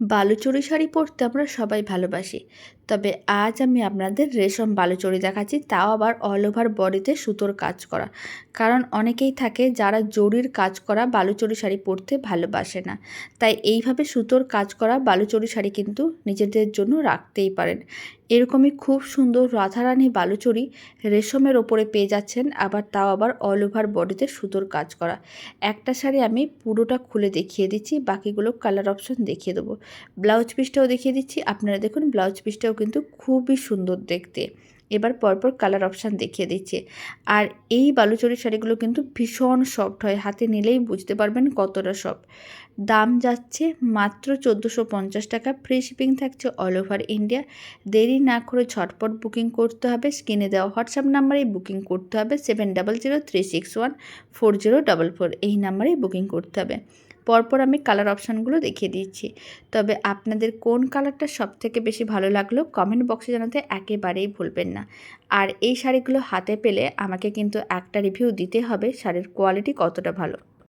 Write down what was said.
বালুচরি শাড়ি পরতে আমরা সবাই ভালোবাসি। তবে আজ আমি আপনাদের রেশম বালুচরি দেখাচ্ছি, তাও আবার অল ওভার বডিতে সুতোর কাজ করা। কারণ অনেকেই থাকে যারা জরির কাজ করা বালুচরি শাড়ি পরতে ভালোবাসে না। তাই এইভাবে সুতোর কাজ করা বালুচরি শাড়ি কিন্তু নিজেদের জন্য রাখতেই পারেন। এরকমই খুব সুন্দর রাধারানী বালুচরি রেশমের ওপরে পেয়ে যাচ্ছেন, আবার তাও আবার অল ওভার বডিতে সুতোর কাজ করা। একটা শাড়ি আমি পুরোটা খুলে দেখিয়ে দিচ্ছি, বাকিগুলো কালার অপশন দেখিয়ে দেবো। ব্লাউজ পিসটাও দেখিয়ে দিচ্ছি, আপনারা দেখুন ব্লাউজ পিসটাও কিন্তু খুবই সুন্দর দেখতে। এবার পরপর কালার অপশান দেখিয়ে দিচ্ছে। আর এই বালুচরি শাড়িগুলো কিন্তু ভীষণ সফট হয়, হাতে নিলেই বুঝতে পারবেন কতটা সফট দাম যাচ্ছে মাত্র চোদ্দোশো পঞ্চাশ টাকা ফ্রি শিপিং থাকছে অল ওভার ইন্ডিয়া দেরি না করে ঝটপট বুকিং করতে হবে স্ক্রিনে দেওয়া হোয়াটসঅ্যাপ নাম্বারেই বুকিং করতে হবে seven double zero three six one four zero double four এই নাম্বারেই বুকিং করতে হবে। পরপর আমি কালার অপশানগুলো দেখিয়ে দিচ্ছি। তবে আপনাদের কোন কালারটা সব থেকে বেশি ভালো লাগল কমেন্ট বক্সে জানাতে একেবারেই ভুলবেন না। আর এই শাড়িগুলো হাতে পেলে আমাকে কিন্তু একটা রিভিউ দিতে হবে, শাড়ির কোয়ালিটি কতটা ভালো।